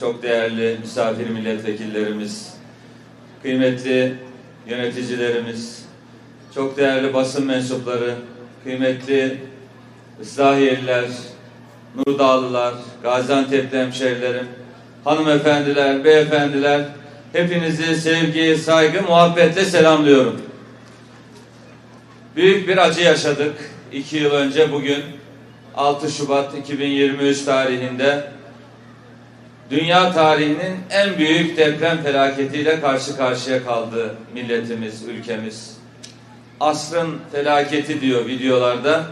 Çok değerli misafir milletvekillerimiz, kıymetli yöneticilerimiz, çok değerli basın mensupları, kıymetli İslahiyeliler, Nurdağlılar, Gaziantep'li hemşerilerim, hanımefendiler, beyefendiler, hepinizi sevgi, saygı, muhabbetle selamlıyorum. Büyük bir acı yaşadık. iki yıl önce bugün 6 Şubat 2023 tarihinde dünya tarihinin en büyük deprem felaketiyle karşı karşıya kaldı milletimiz, ülkemiz. Asrın felaketi diyor videolarda.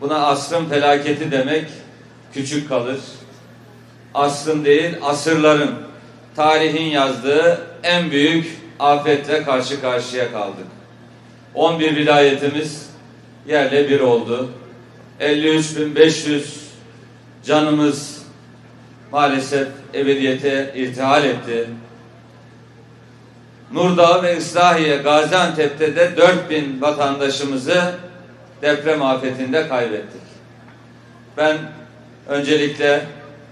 Buna asrın felaketi demek küçük kalır. Asrın değil, asırların, tarihin yazdığı en büyük afetle karşı karşıya kaldık. 11 vilayetimiz yerle bir oldu. 53.500 canımız maalesef ebediyete irtihal etti. Nurdağ ve Islahiye Gaziantep'te de 4000 vatandaşımızı deprem afetinde kaybettik. Ben öncelikle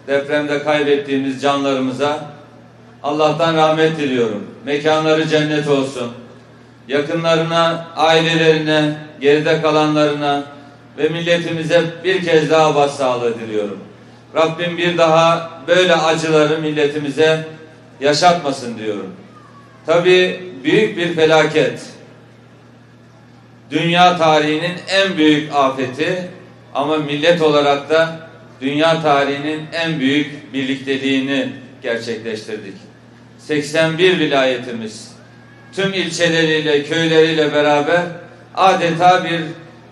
depremde kaybettiğimiz canlarımıza Allah'tan rahmet diliyorum. Mekanları cennet olsun. Yakınlarına, ailelerine, geride kalanlarına ve milletimize bir kez daha başsağlığı diliyorum. Rabbim bir daha böyle acıları milletimize yaşatmasın diyorum. Tabii büyük bir felaket. Dünya tarihinin en büyük afeti ama millet olarak da dünya tarihinin en büyük birlikteliğini gerçekleştirdik. 81 vilayetimiz tüm ilçeleriyle, köyleriyle beraber adeta bir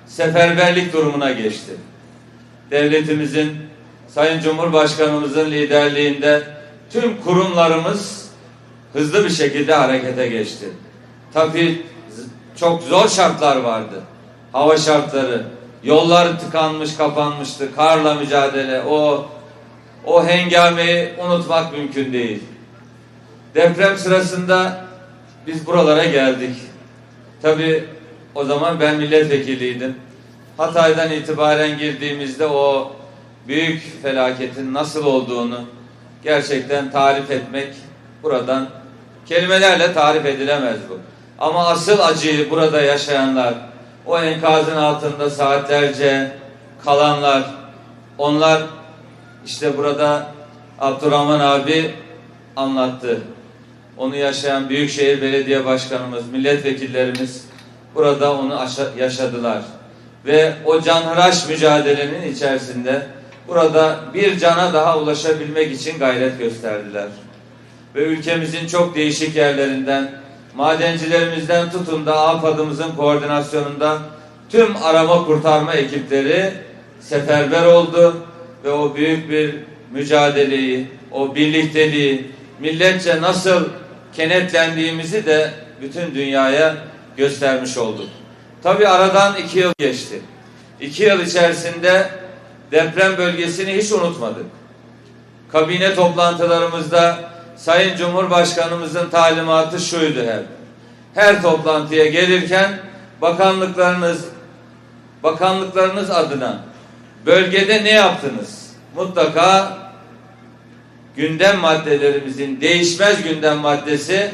seferberlik durumuna geçti. Devletimizin, Sayın Cumhurbaşkanımızın liderliğinde tüm kurumlarımız hızlı bir şekilde harekete geçti. Tabii çok zor şartlar vardı. Hava şartları, yollar tıkanmış, kapanmıştı, karla mücadele, o o hengameyi unutmak mümkün değil. Deprem sırasında biz buralara geldik. Tabii o zaman ben milletvekiliydim. Hatay'dan itibaren girdiğimizde o büyük felaketin nasıl olduğunu gerçekten tarif etmek buradan kelimelerle tarif edilemez bu. Ama asıl acıyı burada yaşayanlar, o enkazın altında saatlerce kalanlar, onlar işte burada Abdurrahman abi anlattı. Onu yaşayan Büyükşehir Belediye Başkanımız, milletvekillerimiz burada onu yaşadılar. Ve o canhıraş mücadelenin içerisinde burada bir cana daha ulaşabilmek için gayret gösterdiler. Ve ülkemizin çok değişik yerlerinden, madencilerimizden tutun da AFAD'ımızın koordinasyonunda tüm arama kurtarma ekipleri seferber oldu ve o büyük bir mücadeleyi, o birlikteliği, milletçe nasıl kenetlendiğimizi de bütün dünyaya göstermiş olduk. Tabi aradan iki yıl geçti. İki yıl içerisinde deprem bölgesini hiç unutmadık. Kabine toplantılarımızda Sayın Cumhurbaşkanımızın talimatı şuydu hep. Her toplantıya gelirken bakanlıklarınız bakanlıklarınız adına bölgede ne yaptınız? Mutlaka gündem maddelerimizin değişmez gündem maddesi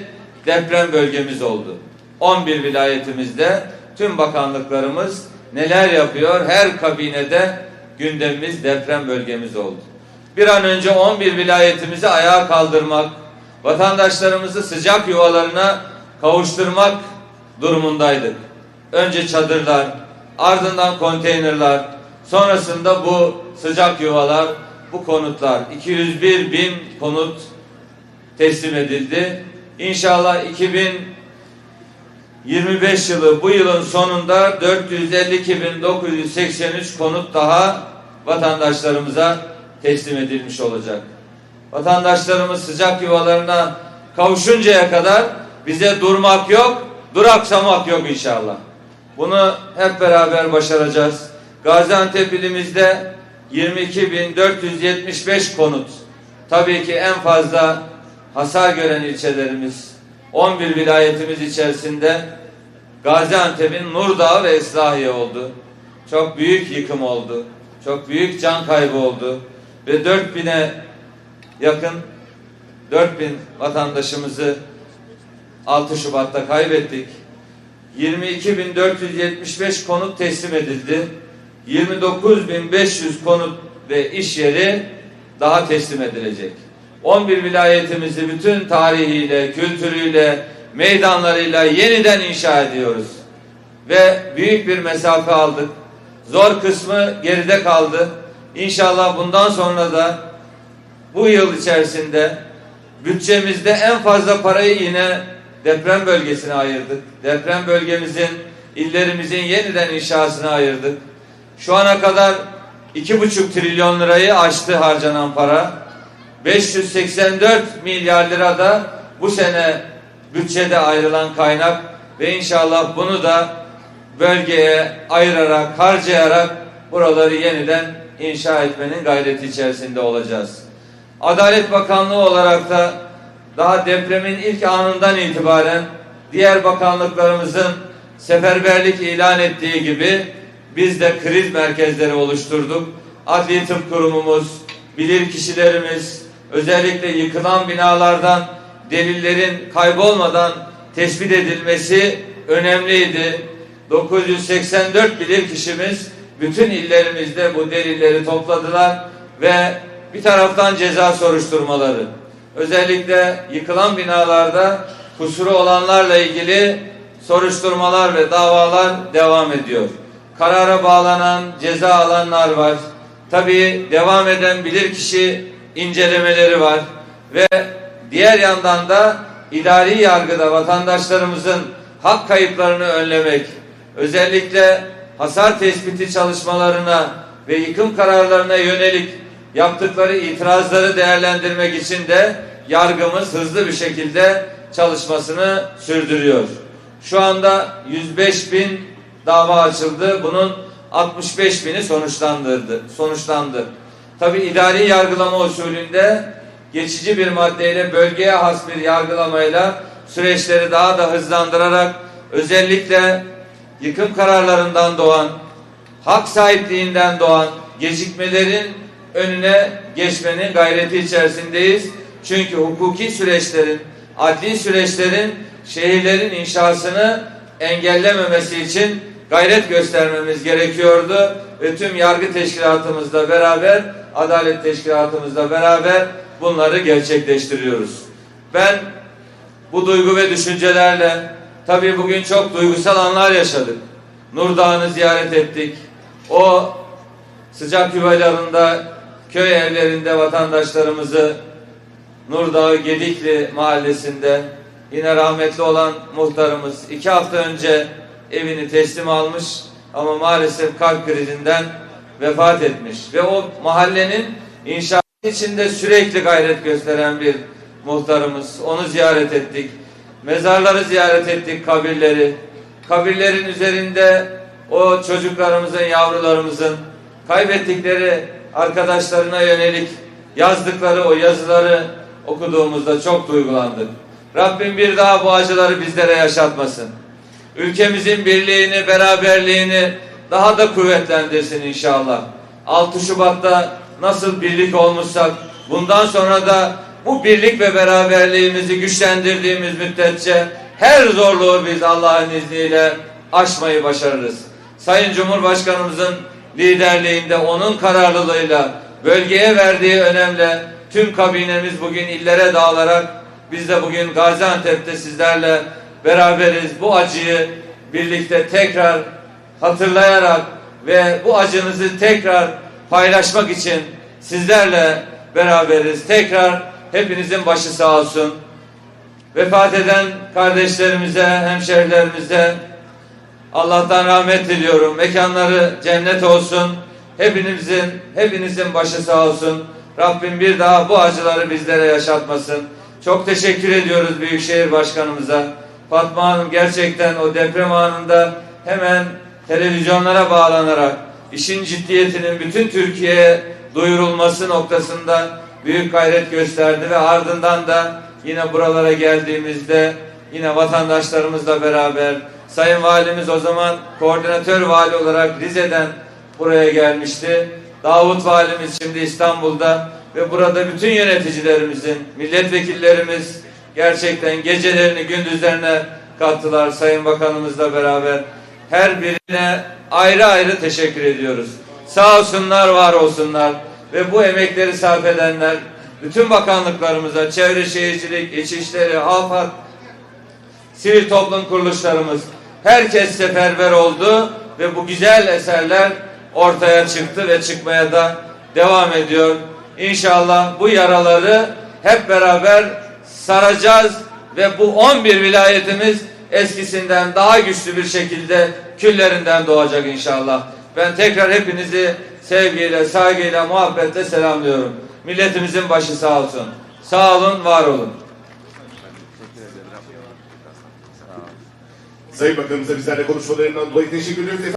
deprem bölgemiz oldu. 11 vilayetimizde tüm bakanlıklarımız neler yapıyor? Her kabinede gündemimiz deprem bölgemiz oldu. Bir an önce 11 vilayetimizi ayağa kaldırmak, vatandaşlarımızı sıcak yuvalarına kavuşturmak durumundaydık. Önce çadırlar, ardından konteynerler, sonrasında bu sıcak yuvalar, bu konutlar 201 bin konut teslim edildi. İnşallah 2025 yılı bu yılın sonunda 452.983 konut daha vatandaşlarımıza teslim edilmiş olacak. Vatandaşlarımız sıcak yuvalarına kavuşuncaya kadar bize durmak yok, duraksamak yok inşallah. Bunu hep beraber başaracağız. Gaziantep ilimizde 22.475 konut. Tabii ki en fazla hasar gören ilçelerimiz 11 vilayetimiz içerisinde Gaziantep'in Nurdağ ve Islahiye oldu. Çok büyük yıkım oldu. Çok büyük can kaybı oldu. Ve 4000'e yakın 4000 vatandaşımızı 6 Şubat'ta kaybettik. 22.475 konut teslim edildi. 29.500 konut ve iş yeri daha teslim edilecek. 11 vilayetimizi bütün tarihiyle, kültürüyle, meydanlarıyla yeniden inşa ediyoruz. Ve büyük bir mesafe aldık. Zor kısmı geride kaldı. İnşallah bundan sonra da bu yıl içerisinde bütçemizde en fazla parayı yine deprem bölgesine ayırdık. Deprem bölgemizin, illerimizin yeniden inşasına ayırdık. Şu ana kadar iki buçuk trilyon lirayı aştı harcanan para. 584 milyar lira da bu sene bütçede ayrılan kaynak ve inşallah bunu da bölgeye ayırarak, harcayarak buraları yeniden inşa etmenin gayreti içerisinde olacağız. Adalet Bakanlığı olarak da daha depremin ilk anından itibaren diğer bakanlıklarımızın seferberlik ilan ettiği gibi biz de kriz merkezleri oluşturduk. Adli Tıp Kurumumuz, bilir kişilerimiz, özellikle yıkılan binalardan delillerin kaybolmadan tespit edilmesi önemliydi. 984 bilir kişimiz bütün illerimizde bu delilleri topladılar ve bir taraftan ceza soruşturmaları, özellikle yıkılan binalarda kusuru olanlarla ilgili soruşturmalar ve davalar devam ediyor. Karara bağlanan, ceza alanlar var. Tabii devam eden bilirkişi incelemeleri var ve diğer yandan da idari yargıda vatandaşlarımızın hak kayıplarını önlemek, özellikle hasar tespiti çalışmalarına ve yıkım kararlarına yönelik yaptıkları itirazları değerlendirmek için de yargımız hızlı bir şekilde çalışmasını sürdürüyor. Şu anda 105 bin dava açıldı. Bunun 65 bini sonuçlandırdı. Sonuçlandı. Tabi idari yargılama usulünde geçici bir maddeyle bölgeye has bir yargılamayla süreçleri daha da hızlandırarak özellikle yıkım kararlarından doğan, hak sahipliğinden doğan gecikmelerin önüne geçmenin gayreti içerisindeyiz. Çünkü hukuki süreçlerin, adli süreçlerin şehirlerin inşasını engellememesi için gayret göstermemiz gerekiyordu ve tüm yargı teşkilatımızla beraber, adalet teşkilatımızla beraber bunları gerçekleştiriyoruz. Ben bu duygu ve düşüncelerle tabii bugün çok duygusal anlar yaşadık. Nur Dağı'nı ziyaret ettik. O sıcak yuvalarında, köy evlerinde vatandaşlarımızı Nur Dağı Gedikli mahallesinde yine rahmetli olan muhtarımız iki hafta önce evini teslim almış ama maalesef kalp krizinden vefat etmiş. Ve o mahallenin inşaatı içinde sürekli gayret gösteren bir muhtarımız. Onu ziyaret ettik. Mezarları ziyaret ettik, kabirleri. Kabirlerin üzerinde o çocuklarımızın, yavrularımızın kaybettikleri arkadaşlarına yönelik yazdıkları o yazıları okuduğumuzda çok duygulandık. Rabbim bir daha bu acıları bizlere yaşatmasın. Ülkemizin birliğini, beraberliğini daha da kuvvetlendirsin inşallah. 6 Şubat'ta nasıl birlik olmuşsak bundan sonra da bu birlik ve beraberliğimizi güçlendirdiğimiz müddetçe her zorluğu biz Allah'ın izniyle aşmayı başarırız. Sayın Cumhurbaşkanımızın liderliğinde onun kararlılığıyla bölgeye verdiği önemle tüm kabinemiz bugün illere dağılarak biz de bugün Gaziantep'te sizlerle beraberiz. Bu acıyı birlikte tekrar hatırlayarak ve bu acınızı tekrar paylaşmak için sizlerle beraberiz. Tekrar hepinizin başı sağ olsun. Vefat eden kardeşlerimize, hemşerilerimize Allah'tan rahmet diliyorum. Mekanları cennet olsun. Hepinizin hepinizin başı sağ olsun. Rabbim bir daha bu acıları bizlere yaşatmasın. Çok teşekkür ediyoruz Büyükşehir Başkanımıza. Fatma Hanım gerçekten o deprem anında hemen televizyonlara bağlanarak işin ciddiyetinin bütün Türkiye'ye duyurulması noktasında büyük gayret gösterdi ve ardından da yine buralara geldiğimizde yine vatandaşlarımızla beraber Sayın Valimiz o zaman koordinatör vali olarak Rize'den buraya gelmişti. Davut Valimiz şimdi İstanbul'da ve burada bütün yöneticilerimizin, milletvekillerimiz gerçekten gecelerini gündüzlerine kattılar Sayın Bakanımızla beraber. Her birine ayrı ayrı teşekkür ediyoruz. Sağ olsunlar, var olsunlar ve bu emekleri sarf edenler bütün bakanlıklarımıza, Çevre Şehircilik, İçişleri, AFAD, sivil toplum kuruluşlarımız herkes seferber oldu ve bu güzel eserler ortaya çıktı ve çıkmaya da devam ediyor. İnşallah bu yaraları hep beraber saracağız ve bu 11 vilayetimiz eskisinden daha güçlü bir şekilde küllerinden doğacak inşallah. Ben tekrar hepinizi sevgiyle, saygıyla, muhabbetle selamlıyorum. Milletimizin başı sağ olsun. Sağ olun, var olun. Sayın Bakanımıza bizlerle konuşmalarından dolayı teşekkür ediyoruz.